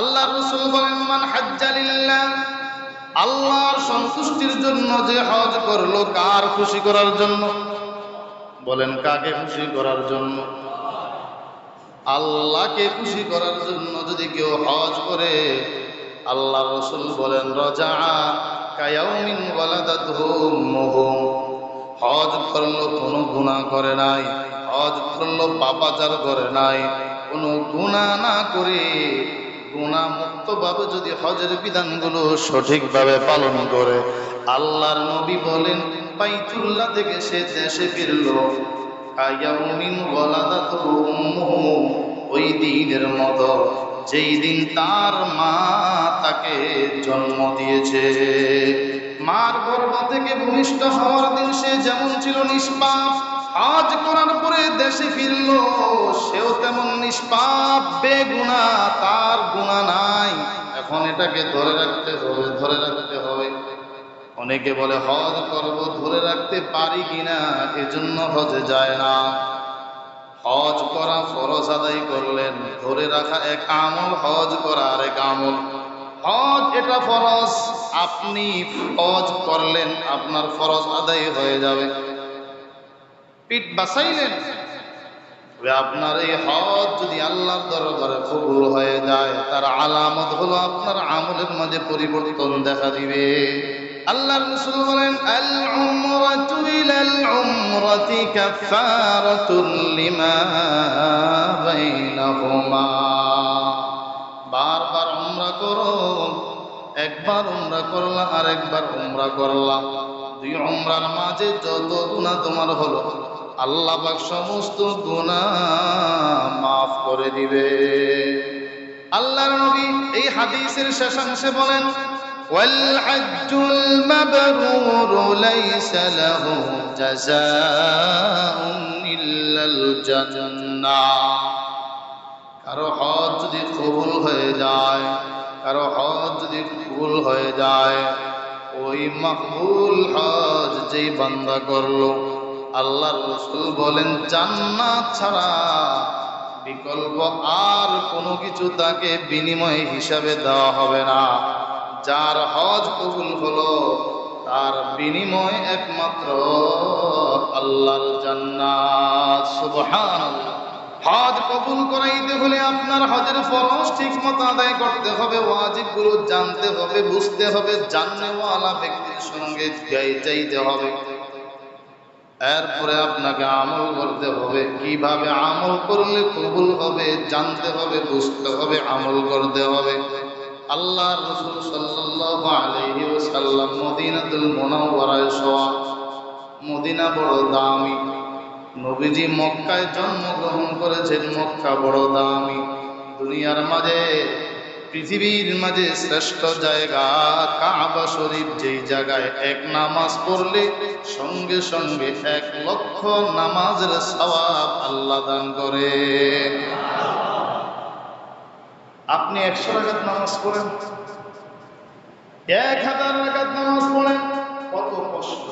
আল্লাহ রসুল বলেন, মান হাজ্জালিল্লাহ আল্লাহর সন্তুষ্টির জন্য যে হজ করল, কার খুশি করার জন্য? বলেন, কাকে খুশি করার জন্য? আল্লাহকে খুশি করার জন্য যদি কেউ হজ করে আল্লাহ রসুল বলেন, রজা কায়াউমিন হজ করল, কোনো গুণা করে নাই, হজ করল, পাপাচার করে নাই, কোনো গুণা না করে গুণা মুক্তভাবে যদি হজের বিধানগুলো সঠিকভাবে পালন করে, আল্লাহর নবী বলেন, বাইতুল্লাহ থেকে সে দেশে ফিরলো ওই দিনের মতো যেই দিন তার মা তাকে জন্ম দিয়েছে। মার গর্ভ থেকে ভূমিষ্ঠ হওয়ার দিন সে যেমন ছিল নিষ্পাপ আজ করার পরে দেশে ফিরল, সেও তেমন নিষ্পাপ, বেগুনা, তার গুণা নাই। এখন এটাকে ধরে রাখতে হবে, ধরে রাখতে হবে। অনেকে বলে, হজ করব, ধরে রাখতে পারি কিনা, এজন্য হজে যায় না। হজ করা ফরজ আদায় করলেন, ধরে রাখা এক আমল, হজ করা আর এক আমল। হজ এটা ফরজ, আপনি হজ করলেন, আপনার ফরজ আদায় হয়ে যাবে। পিঠ বাসাইলেন আপনার এই হজ যদি আল্লাহর দরবারে কবুল হয়ে যায়, তার আলামত হলো আপনার আমলের মাঝে পরিবর্তন দেখা দিবে। আল্লাহ রসুল বলেন আল উমরাতু ইলাল উমরাতি কাফারাতুল লিমা বারবার উমরা করো, একবার উমরা করলা আর একবার উমরা করলা। দুই উমরার মাঝে যত গুনাহ তোমার হলো আল্লাহ পাক সমস্ত গুনাহ মাফ করে দিবে আল্লাহর নবী এই হাদিসের শেষাংশে বলেন والحج المبرور ليس له جزاء إلا الجنة কারো হজ যদি কবুল হয়ে যায় কারো হজ যদি কবুল হয়ে যায় ওই মকবুল হজ যেই বান্দা করলো আল্লাহ রসুল বলেন, জান্নাত ছাড়া বিকল্প আর কোনো কিছু তাকে বিনিময় হিসাবে দেওয়া হবে না। যার হজ কবুল হলো, তার বিনিময় একমাত্র আল্লাহর জান্নাত। সুবহানাল্লাহ। হজ কবুল করাইতে হলে আপনার হজের ফরজ ঠিক মতো আদায় করতে হবে ওয়াজিবগুলো জানতে হবে, বুঝতে হবে, জাননেওয়ালা ব্যক্তির সঙ্গে যাই চাইতে হবে। এরপরে আপনাকে আমল করতে হবে। কীভাবে আমল করলে কবুল হবে, জানতে হবে, বুঝতে হবে, আমল করতে হবে। আল্লাহ রসুল সাল্লাল্লাহু আলাইহি ওয়াসাল্লাম মদিনাতুল মুনাওয়ারায় শোয়া মদিনা বড় দামি। নবীজি মক্কায় জন্মগ্রহণ করেছেন, মক্কা বড় দামি। দুনিয়ার মাঝে পৃথিবীর মাঝে শ্রেষ্ঠ জায়গা, কাবা শরীফ যেই জায়গায় এক নামাজ পড়লে সঙ্গে সঙ্গে এক লক্ষ নামাজের সওয়াব আল্লাহ দান করে। আপনি একশো রাকাত নামাজ পড়েন? এক হাজার রাকাত নামাজ পড়েন? কত কষ্ট।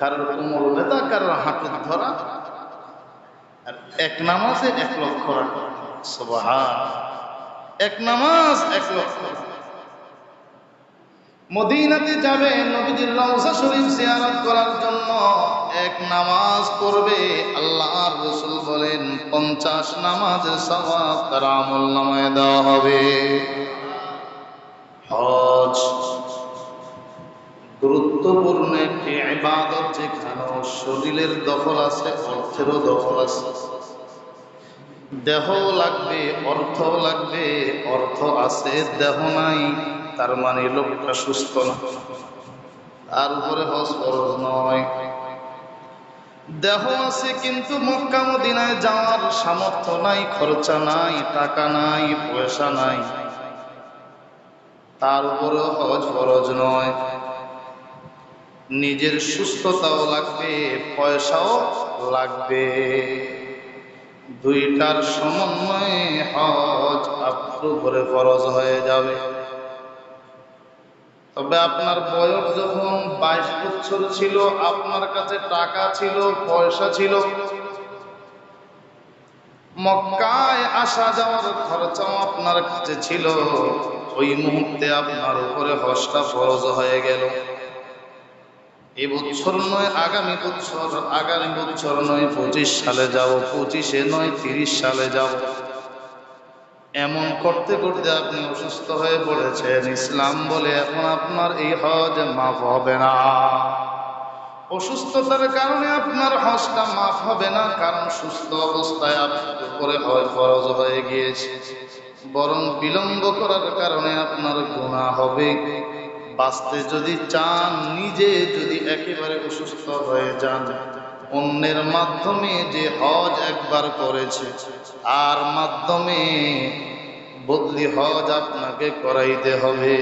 কারোর কোমর ব্যথা, কারোর হাতে ধরা। আর এক নামাজে এক লক্ষ রাখা সুবহান। এক নামাজ, এক লক্ষ মদিনাতে যাবে, নবীজির রওজা শরীফ জিয়ারত করার জন্য এক নামাজ পড়বে। আল্লাহর রাসূল বলেন 50 নামাজের সওয়াব তার আমল নামায় দেওয়া হবে। হজ গুরুত্বপূর্ণ একটি ইবাদত যেখানে শরীরের দখল আছে, অর্থেরও দখল আছে। দেহ লাগবে অর্থ লাগবে, অর্থ আছে, দেহ নাই, তার মানে লোকটা সুস্থ না। তার উপরে হজ ফরজ নয়। দেহ আছে কিন্তু মক্কা মদিনায় যাওয়ার সামর্থ্য নাই, খরচা নাই, টাকা নাই, পয়সা নাই। তার উপরেও হজ ফরজ নয়। নিজের সুস্থতাও লাগবে, পয়সাও লাগবে। দুইটার সমন্বয়ে হজ আপনার উপরে ফরজ হয়ে যাবে। তবে আপনার বয়স যখন বাইশ বছর ছিল, আপনার কাছে টাকা ছিল, পয়সা ছিল, মক্কায় আসা যাওয়ার খরচাও আপনার কাছে ছিল। ওই মুহূর্তে আপনার উপরে হজটা ফরজ হয়ে গেল। এ বছর নয়, আগামী বছর আগামী বছর নয়, পঁচিশ সালে যাব, পঁচিশে নয়, তিরিশ সালে যাব। এমন করতে করতে আপনি অসুস্থ হয়ে পড়েছেন। ইসলাম বলে এখন আপনার এই হজ মাফ হবে না। অসুস্থতার কারণে আপনার হজটা মাফ হবে না, কারণ সুস্থ অবস্থায় আপনার উপরে হয়, ফরজ হয়ে গিয়েছে। বরং বিলম্ব করার কারণে আপনার গুণা হবে। বাঁচতে যদি চান, নিজে যদি একেবারে অসুস্থ হয়ে যান, অন্যের মাধ্যমে যে হজ একবার করেছে, আর মাধ্যমে বদলি হজ আপনাকে করাইতে হবে।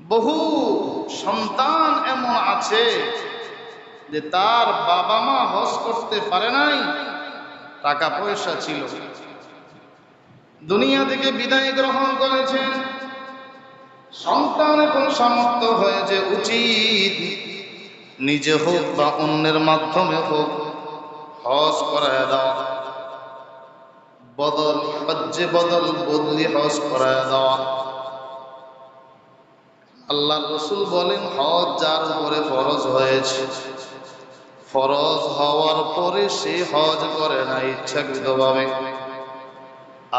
বহু সন্তান এমন আছে যে তার বাবা মা হজ করতে পারে নাই, টাকা পয়সা ছিল। দুনিয়া থেকে বিদায় গ্রহণ করেছেন সন্তান এখন সামর্থ্য হয়েছে উচিত। নিজে হোক বা অন্যের মাধ্যমে হোক, হজ করায় দাও। বদল, হজ্জে বদল, বদলি হজ করায় দেওয়া আল্লাহ রসুল বলেন, হজ যার উপরে ফরজ হয়েছে। ফরজ হওয়ার পরে সে হজ করে না, ইচ্ছাকৃতভাবে।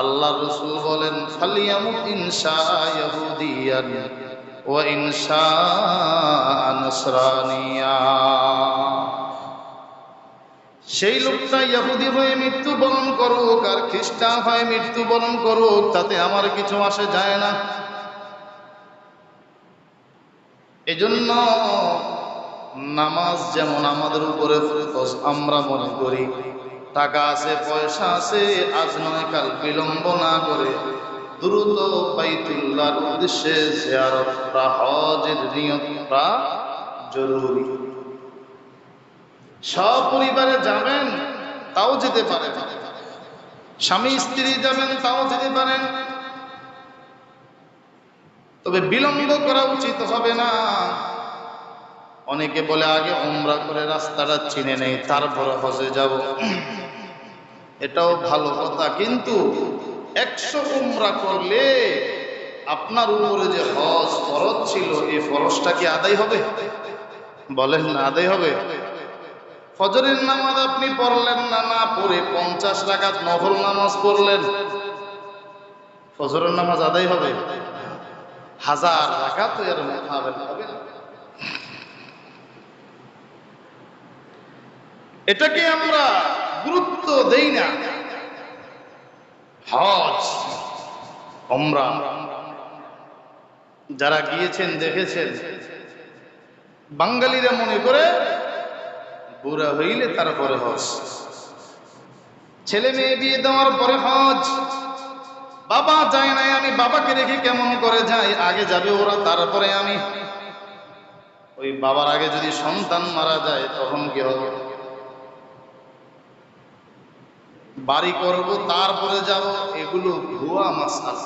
আল্লাহ রসুল বলেন সেই লোকটা ইহুদি হয়ে মৃত্যুবরণ করুক আর খ্রিস্টান হয়ে মৃত্যুবরণ করুক, তাতে আমার কিছু আসে যায় না। এজন্য নামাজ যেমন আমাদের উপরে আমরা মনে করি টাকা আছে, পয়সা আছে, আজ নয় কাল বিলম্ব না করে দ্রুত বাইতুল্লাহর উদ্দেশ্যে জিয়ারতটা হজের নিয়তটা জরুরি। সপরিবারে যাবেন, তাও যেতে পারেন। স্বামী, স্ত্রী যাবেন, তাও যেতে পারেন। তবে বিলম্ব করা উচিত হবে না। অনেকে বলে, আগে উমরা করে রাস্তাটা চিনে নেই, তারপরে হজে যাব। এটাও ভালো কথা, কিন্তু একশো উমরা করলে আপনার উপরে যে হজ ফরজ ছিল, এই ফরজটা কি আদায় হবে? বলেন না, আদায় হবে। ফজরের নামাজ আপনি পড়লেন না না পড়ে পঞ্চাশ টাকা নফল নামাজ পড়লেন। ফজরের নামাজ আদায় হবে। হাজার রাকাত এর মোতাবেক হবে। না এটাকে আমরা গুরুত্ব দেই না। হজ আমরা যারা গিয়েছেন, দেখেছেন, বাঙালিরা মনে করে বুড়া হইলে তারপরে হজ। ছেলে মেয়ে বিয়ে দেওয়ার পরে হজ। বাবা যায় নাই, আমি বাবাকে রেখে কেমন করে যাই আগে যাবে ওরা, তারপরে আমি। ওই বাবার আগে যদি সন্তান মারা যায়, তখন কি হবে? বাড়ি করব, তারপরে যাব, এগুলো ভুয়া মাসাল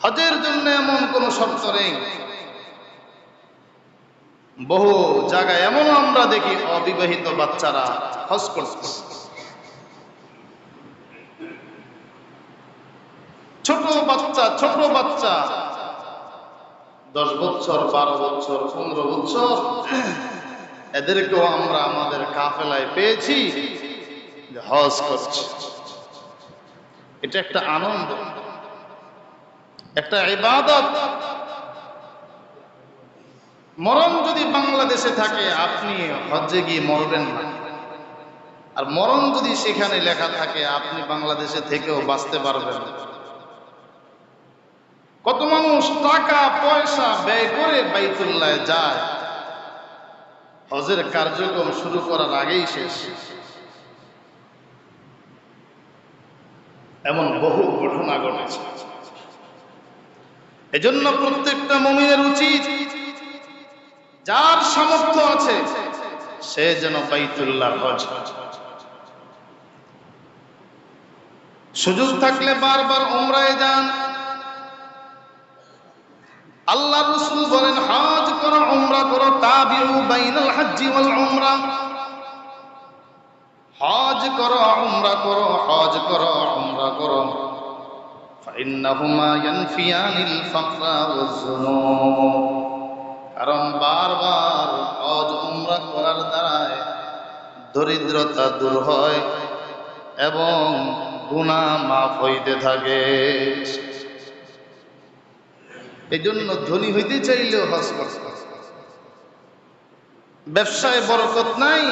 হজের জন্য এমন কোন শর্ত নেই। বহু জায়গায় এমন আমরা দেখি অবিবাহিত বাচ্চারা হজ করছে। ছোট বাচ্চা ছোট বাচ্চা। দশ বছর, বারো বছর, পনেরো বছর। এদেরকেও আমরা আমাদের কাফেলায় পেয়েছি। হজ করছে। এটা একটা আনন্দ, একটা ইবাদত। মরণ যদি বাংলাদেশে থাকে, আপনি হজ্জে গিয়ে মরবেন না। আর মরণ যদি সেখানে লেখা থাকে, আপনি বাংলাদেশে থেকেও বাঁচতে পারবেন কত মানুষ টাকা, পয়সা ব্যয় করে বাইতুল্লাহ যায়। হজের কার্যক্রম শুরু করার আগেই শেষ। এমন বহু ঘটনা ঘটেছে। এজন্য প্রত্যেকটা মমিনের উচিত যার সামর্থ্য আছে, সে যেন বাইতুল্লাহ হজ সুযোগ থাকলে বারবার উমরায় যান। আল্লাহ রসুল বলেন, হজ করো, উমরা করো, তাবিউ বাইনাল হজ্জি ওয়াল উমরা। হজ করো, উমরা করো, হজ করো, উমরা করো। কারণ বারবার হজ, উমরা করার দ্বারায় দরিদ্রতা দূর হয় এবং গুণা মাফ হইতে থাকে। এই জন্য ধনী হইতে চাইলেও হজ করতে ব্যবসায় বরকত নাই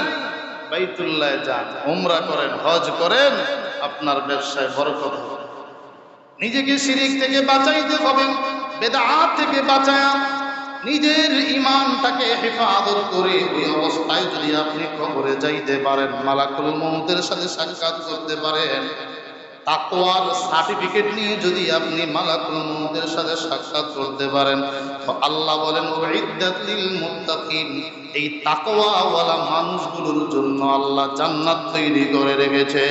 বাইতুল্লাহ যান উমরা করেন, হজ করেন, আপনার ব্যবসায় বরকত হবে। নিজেকে শিরিক থেকে বাঁচাইতে হবে, বেদাত থেকে বাঁচায়া নিজের ইমানটাকে হেফাজত করে ওই অবস্থায় যদি আপনি কবরে যাইতে পারেন, মালাকুল মমতের সাথে সাক্ষাৎ করতে পারেন। তাকওয়ার সার্টিফিকেট নিয়ে যদি আপনি মালাকুল মমতের সাথে সাক্ষাৎ করতে পারেন আল্লাহ বলেন ওয়াইদাতুল মুত্তাকিন এই তাকওয়াওয়ালা মানুষগুলোর জন্য আল্লাহ জান্নাত তৈরি করে রেখেছে।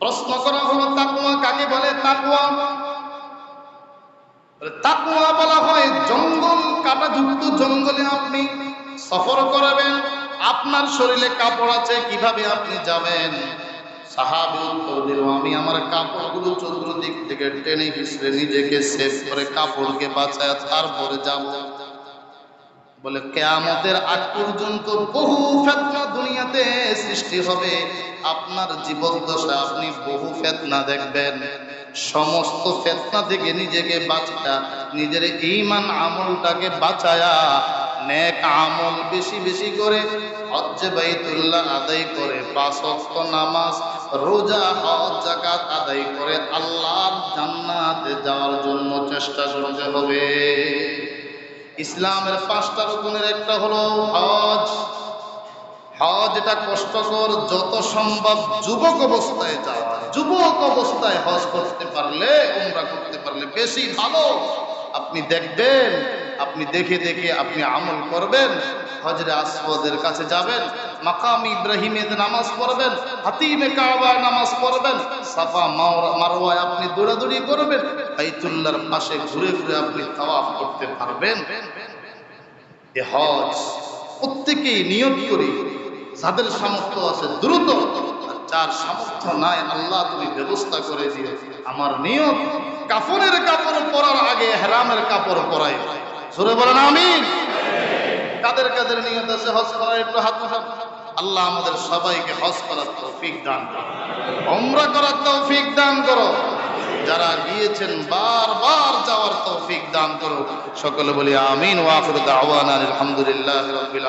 প্রশ্ন করা হলো তাকুয়া কাকে বলে? তাকুয়া তাকুয়া বলা হয় জঙ্গল কাটাযুক্ত জঙ্গলে আপনি সফর করাবেন, আপনার শরীরে কাপড় আছে, কীভাবে আপনি যাবেন? আমি আমার কাপড়গুলো চতুর্দিক থেকে টেনে হিসড়ে নিজেকে সেভ করে কাপড়কে বাঁচায় তারপরে যাব। বলে, কেয়ামতের আগ পর্যন্ত বহু ফেতনা দুনিয়াতে সৃষ্টি হবে। আপনার জীবদ্দশা আপনি বহু ফেতনা দেখবেন। সমস্ত ফেতনা থেকে নিজেকে বাঁচা, নিজের ইমান আমলটাকে বাঁচায়া, নেক আমল বেশি বেশি করে হজ্জে বাইতুল্লাহ আদায় করে, পাঁচ ওয়াক্ত নামাজ, রোজা, হজ জাকাত আদায় করে আল্লাহর জান্নাতে যাওয়ার জন্য চেষ্টা করতে হবে। ইসলামের পাঁচটা রকমের একটা হলো হজ। হজ এটা কষ্টকর, যত সম্ভব যুবক অবস্থায় যাওয়া যুবক অবস্থায় হজ করতে পারলে, উমরা করতে পারলে বেশি ভালো। আপনি দেখবেন আপনি দেখে দেখে আপনি আমল করবেন হজরে আসওয়াদের কাছে যাবেন, মাকাম ইব্রাহিমের নামাজ পড়বেন, হাতিমে কাবার নামাজ পড়বেন, সাফা মারওয়ায় আপনি দৌড়াদৌড়ি করবেন, বাইতুল্লাহর পাশে ঘুরে ঘুরে আপনি তাওয়াফ করতে পারবেন। এ হজ প্রত্যেকেই নিয়ত করি, যাদের সামর্থ্য আছে দ্রুত যার সামর্থ্য নাই, আল্লাহ তুমি ব্যবস্থা করে দিও। আমার নিয়ত কাপড়ের কাপড় পরার আগে হেরামের কাপড় পরাই। জোরে বলেন আমি কাদের কাদের নিয়ত আছে? হজ করার একটু হাত উঠান আল্লাহ আমাদের সবাইকে হজ করার তৌফিক দান করো। ওমরা করার তৌফিক দান করো। যারা গিয়েছেন বারবার যাওয়ার তৌফিক দান করো। সকলে বলি, আমিন। ওয়াফির দাওয়ানা আলহামদুলিল্লাহ আলামিন।